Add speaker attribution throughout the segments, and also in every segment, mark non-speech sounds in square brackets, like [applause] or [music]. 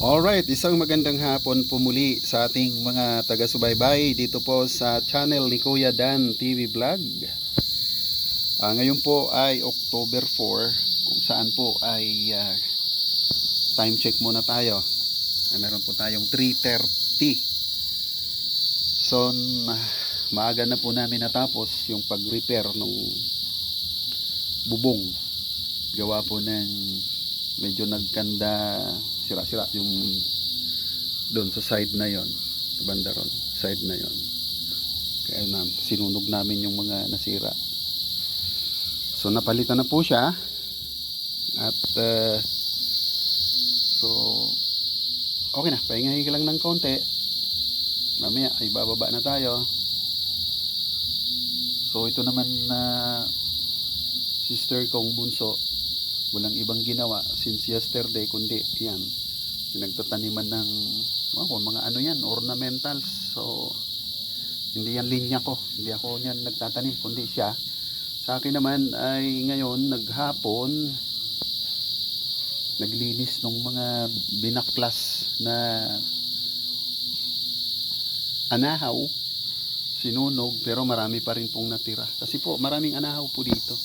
Speaker 1: Alright, isang magandang hapon po muli sa ating mga taga-subaybay dito po sa channel ni Kuya Dan TV Vlog. Ah, ngayon po ay October 4 kung saan po ay ah, time check muna tayo. Ah, meron po tayong 3.30. So, na- maaga na po namin natapos yung pag-repair ng bubong. Gawa po ng medyo nagkanda sira-sira. Yung doon sa side na yon sa banda ron side na yon kaya na, sinunog namin yung mga nasira. So napalitan na po siya. At uh, so okay na. Pahingahin ka lang ng konti. Mamaya ay bababa na tayo. So ito naman na sister kong bunso walang ibang ginawa since yesterday kundi yan pinagtataniman ng oh, mga ano yan ornamentals. So hindi yan linya ko. Hindi ako yan nagtatanim kundi siya. Sa akin naman ay ngayon naghapon naglinis ng mga binaklas na anahaw sinunog pero marami pa rin pong natira. Kasi po maraming anahaw po dito.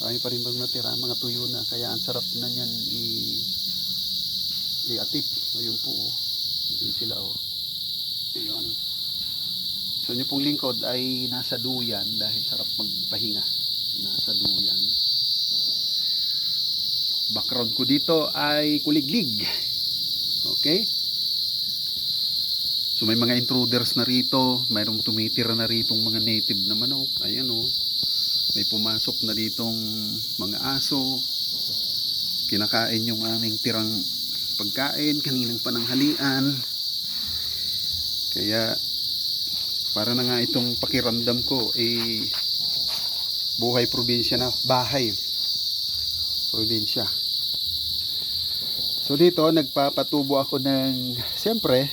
Speaker 1: Marami pa rin bang natira mga tuyo na. Kaya ang sarap na niyan i i-atip ayun po oh. Ayun sila oh. Ayun. So yung pong lingkod ay nasa duyan dahil sarap magpahinga. Nasa duyan. Background ko dito ay kuliglig. Okay? So may mga intruders na rito. Mayroong tumitira na ritong mga native na manok. Ayan oh. May pumasok na ditong mga aso. Kinakain yung aming tirang pagkain kaninang pananghalian kaya para na nga itong pakiramdam ko eh buhay probinsya na bahay probinsya so dito nagpapatubo ako ng siyempre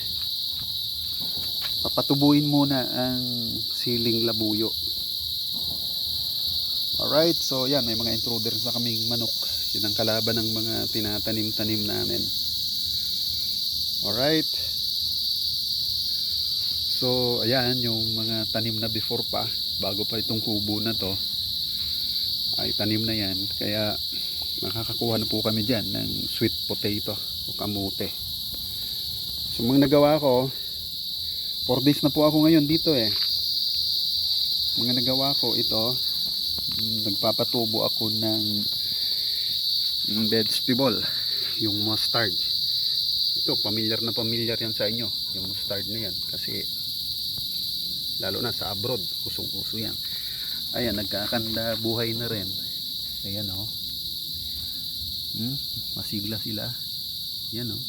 Speaker 1: papatubuin muna ang siling labuyo Alright, so yan, may mga intruders na kaming manok. Yun ang kalaban ng mga tinatanim-tanim namin. Alright. So, ayan, yung mga tanim na before pa, bago pa itong kubo na to, ay tanim na yan. Kaya, nakakakuha na po kami dyan ng sweet potato o kamute. So, mga nagawa ko, 4 days na po ako ngayon dito eh. Mga nagawa ko ito, Mm, nagpapatubo ako ng ng vegetable yung mustard ito pamilyar na pamilyar yan sa inyo yung mustard na yan. Kasi lalo na sa abroad usong uso yan. Ayan nagkakanda buhay na rin. Ayan oh. hmm, masigla sila. Yan o oh.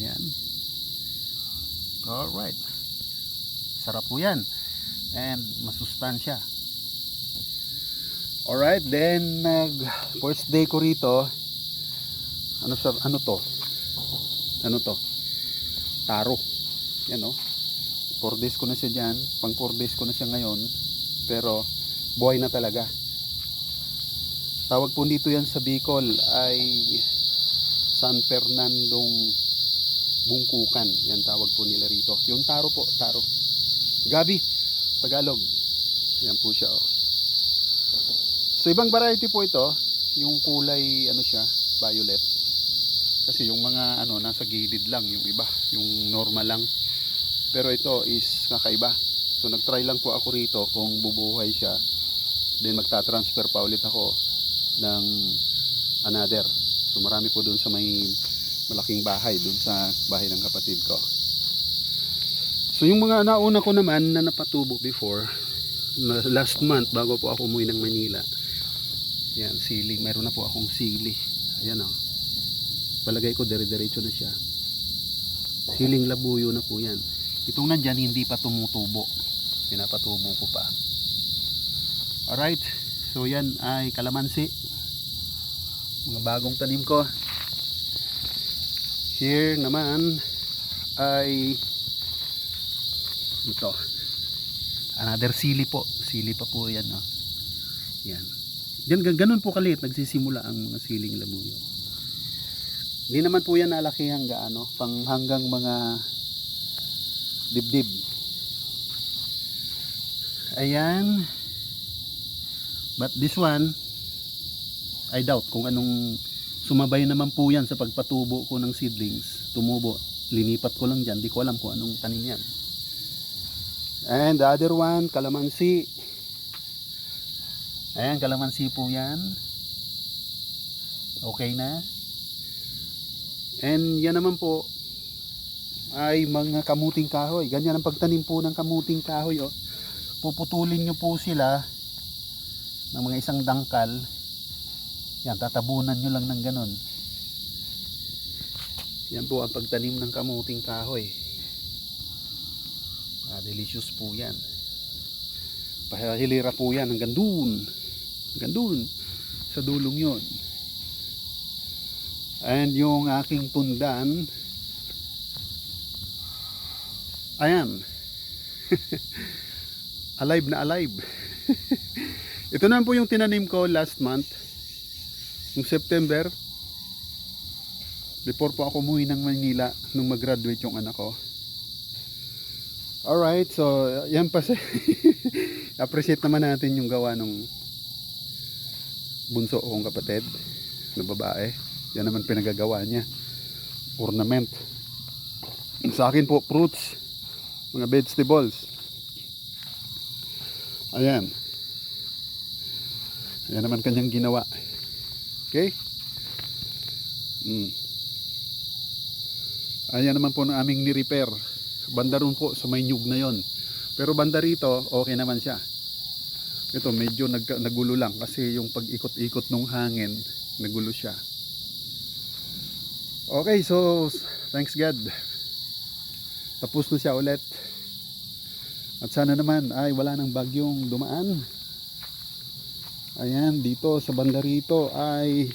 Speaker 1: ayan. Alright. Sarap po yan. And masustansya. Alright, then nag first day ko rito. Ano sa ano to? Ano to? Taro. Yan oh. 4 days ko na siya diyan, pang 4 days ko na siya ngayon. Pero buhay na talaga. Tawag po dito yan sa Bicol ay San Fernandong Bungkukan. Yan tawag po nila rito. Yung taro po, taro. Gabi, Tagalog. Yan po siya oh. So ibang variety po ito, yung kulay ano siya, violet. Kasi yung mga ano nasa gilid lang yung iba, yung normal lang. Pero ito is kakaiba. So nagtry lang po ako rito kung bubuhay siya. Then magta-transfer pa ulit ako ng another. So marami po doon sa may malaking bahay, doon sa bahay ng kapatid ko. So yung mga nauna ko naman na napatubo before, last month bago po ako umuwi ng Manila, yan, sili. Meron na po akong sili. Ayan o. Oh. Palagay ko dire-diretso na siya. Siling labuyo na po yan. Itong nandyan hindi pa tumutubo. Pinapatubo ko pa. Alright. So yan ay kalamansi. Mga bagong tanim ko. Here naman ay ito. Another sili po. Sili pa po yan. No? Yan. Yan, gan- ganun po kaliit nagsisimula ang mga siling labuyo. Hindi naman po yan nalaki hangga ano, pang hanggang mga dibdib. Ayan. But this one, I doubt kung anong sumabay naman po yan sa pagpatubo ko ng seedlings. Tumubo. Linipat ko lang dyan. Di ko alam kung anong tanim yan. And the other one, kalamansi. Ayan, kalamansi po yan. Okay na. And yan naman po ay mga kamuting kahoy. Ganyan ang pagtanim po ng kamuting kahoy. Oh. Puputulin nyo po sila ng mga isang dangkal. Yan, tatabunan nyo lang ng ganon. Yan po ang pagtanim ng kamuting kahoy. Ah, delicious po yan. Pahilira po yan hanggang dun. Hanggang dun. Sa dulong yon. And yung aking tundan, ayan. [laughs] alive na alive. [laughs] Ito naman po yung tinanim ko last month. Yung September. Before po ako umuwi ng Manila nung mag-graduate yung anak ko. Alright, so yan pa sa [laughs] appreciate naman natin yung gawa ng bunso kong kapatid na babae. Yan naman pinagagawa niya. Ornament. Sa akin po, fruits. Mga vegetables. Ayan. Ayan naman kanyang ginawa. Okay? Mm. Ayan naman po ng aming ni-repair. Banda ron po sa may nyug na yon. Pero banda rito, okay naman siya. Ito, medyo nag, nagulo lang kasi yung pag-ikot-ikot ng hangin, nagulo siya. Okay, so thanks God. Tapos na siya ulit. At sana naman ay wala nang bagyong dumaan. Ayan, dito sa banda rito ay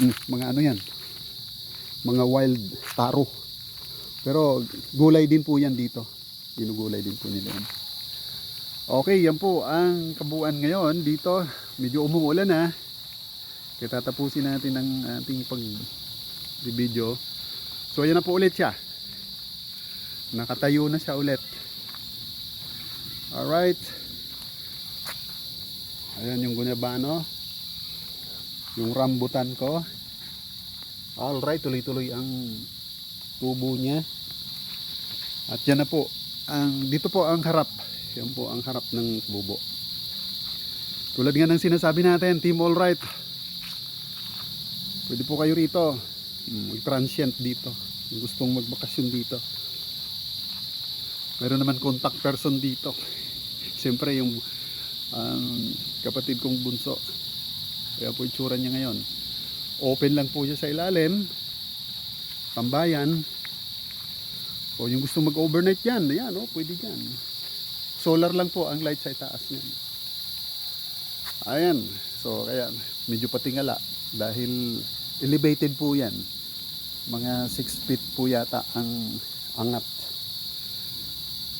Speaker 1: hmm, mga ano yan? Mga wild taro. Pero gulay din po yan dito. Ginugulay din po nila yan. Okay, yan po ang kabuuan ngayon dito. Medyo umuulan na. Kaya tatapusin natin ang ating pag video. So ayan na po ulit siya. Nakatayo na siya ulit. Alright. Ayan yung gunyabano. Yung rambutan ko. Alright, tuloy-tuloy ang tubo niya. At yan na po. Ang, dito po ang harap. Yan po ang harap ng bubo. Tulad nga ng sinasabi natin, Team Alright. Pwede po kayo rito. Mag-transient dito. Kung gustong magbakasyon dito. Meron naman contact person dito. [laughs] Siyempre yung um, kapatid kong bunso. Kaya po itsura niya ngayon. Open lang po siya sa ilalim. Tambayan. O yung gusto mag-overnight yan, yan, oh, pwede yan. Solar lang po ang light sa itaas niyan. Ayan. So, kaya medyo patingala dahil elevated po yan. Mga 6 feet po yata ang angat.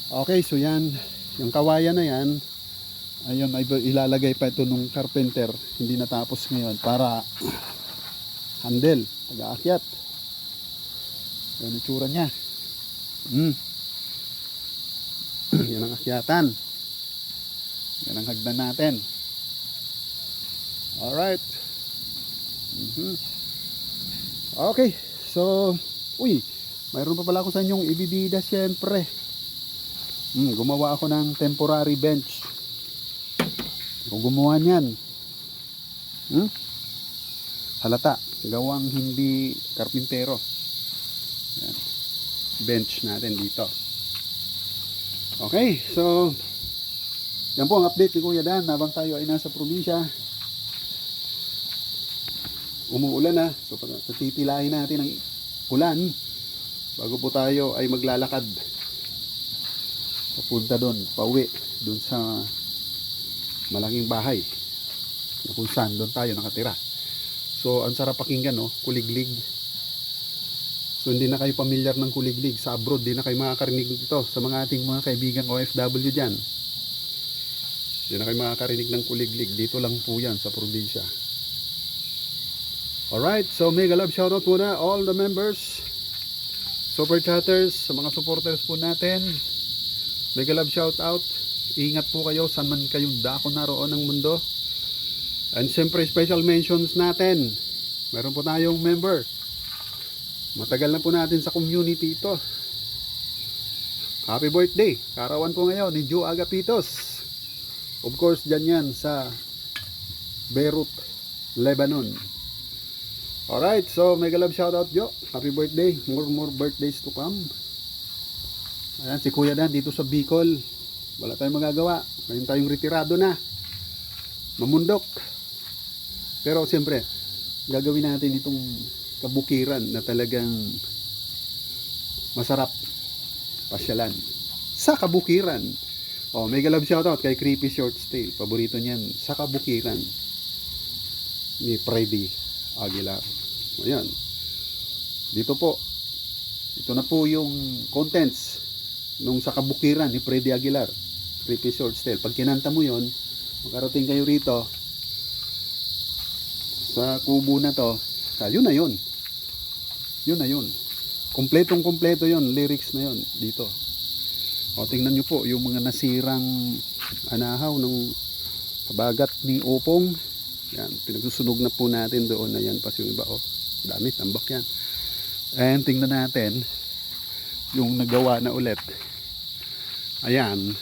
Speaker 1: Okay, so yan. Yung kawayan na yan, ayun, ay ilalagay pa ito nung carpenter. Hindi natapos ngayon para handle, pag-aakyat. Yan ang tsura niya. Hmm. [clears throat] yan ang akyatan. Yan ang hagdan natin. Alright. Mhm. Okay. So, uy, mayroon pa pala ako sa inyong ibibida siyempre. Hmm, gumawa ako ng temporary bench. Kung gumawa niyan, hmm? halata, gawang hindi karpintero. Yan. Bench natin dito. Okay, so yan po ang update ni Kuya Dan habang tayo ay nasa probinsya. Umuulan na, so patitilahin natin ang ulan bago po tayo ay maglalakad papunta doon, pauwi doon sa malaking bahay na kung saan doon tayo nakatira. So, ang sarap pakinggan, no? Kuliglig. So, hindi na kayo pamilyar ng kuliglig. Sa abroad, hindi na kayo makakarinig nito sa mga ating mga kaibigan OFW dyan. Hindi na kayo makakarinig ng kuliglig. Dito lang po yan sa probinsya. Alright, so mega love shoutout muna all the members, super chatters, sa mga supporters po natin. Mega love shoutout. Ingat po kayo saan man kayong dako naroon ng mundo. And siyempre special mentions natin. Meron po tayong member. Matagal na po natin sa community ito. Happy birthday! Karawan po ngayon ni Joe Agapitos. Of course, dyan yan sa Beirut, Lebanon. Alright, so mega love shoutout Joe. Happy birthday. More more birthdays to come. Ayan, si Kuya Dan dito sa Bicol. Wala tayong magagawa. Ngayon tayong retirado na. Mamundok. Pero siyempre, gagawin natin itong kabukiran na talagang masarap pasyalan. Sa kabukiran. Oh, mega love shoutout kay Creepy Short Stay. Paborito niyan sa kabukiran ni Freddy Aguilar. Ayan. Dito po. Ito na po yung contents nung sa kabukiran ni Freddy Aguilar. Creepy Short Stay. Pag kinanta mo yon, makarating kayo rito sa kubo na to. Ah, yun na yun. Yun na yun. Kompletong kompleto yon lyrics na yon dito. O tingnan nyo po yung mga nasirang anahaw ng kabagat ni Opong. Yan, pinagsusunog na po natin doon na yan. Pas yung iba, oh, dami, tambak yan. And tingnan natin yung nagawa na ulit. Ayan.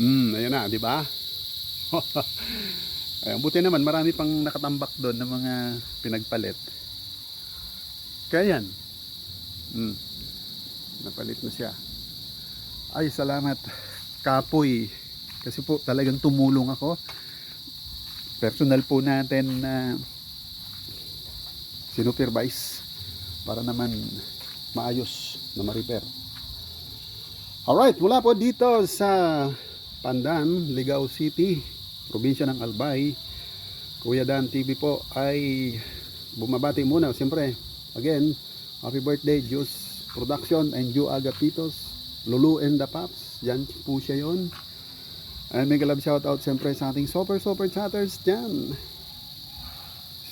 Speaker 1: Mm, ayan na, di ba? [laughs] Ayan, buti naman, marami pang nakatambak doon ng mga pinagpalit. Kaya yan. Mm. Napalit na siya. Ay, salamat. Kapoy. Kasi po talagang tumulong ako. Personal po natin na sinupervise para naman maayos na ma-repair. Alright, mula po dito sa Pandan, Ligao City, probinsya ng Albay, Kuya Dan TV po ay bumabati muna. Siyempre, again, happy birthday, Juice Production and Joe Agapitos, Lulu and the Paps. Yan po siya yon. And mega love shout out siyempre sa ating super super chatters dyan.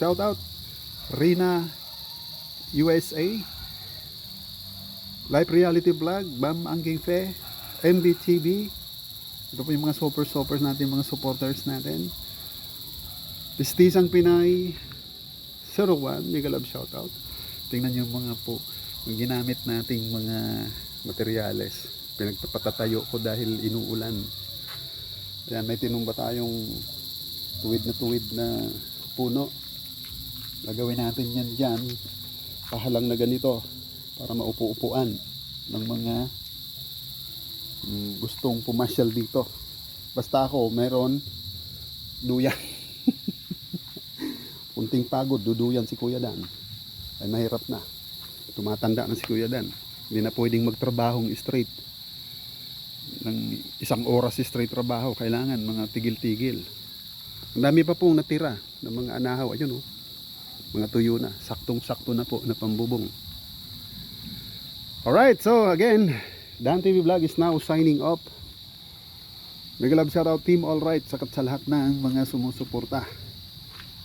Speaker 1: Shout out Rina USA Live Reality Vlog Bam Angking Fe MBTV Ito po yung mga super supers natin mga supporters natin. Pistisang Pinay 01 Mega love shout out Tingnan yung mga po yung ginamit nating mga materyales pinagpapatatayo ko dahil inuulan Ayan, may tinumba tayong tuwid na tuwid na puno. Gagawin natin yan dyan. Pahalang na ganito para maupo-upuan ng mga mm, gustong pumasyal dito. Basta ako, meron duyan. [laughs] Kunting pagod, duduyan si Kuya Dan. Ay mahirap na. Tumatanda na si Kuya Dan. Hindi na pwedeng magtrabahong straight ng isang oras straight trabaho kailangan mga tigil-tigil. Ang dami pa pong natira ng mga anahaw ayun oh. Mga tuyo na saktong sakto na po na pambubong. Alright so again Dan TV Vlog is now signing off. Mega love shoutout team alright sakat sa lahat ng mga sumusuporta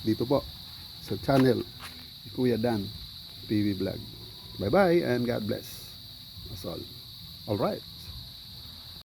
Speaker 1: dito po sa channel Kuya Dan TV Vlog. Bye bye and God bless that's all. Alright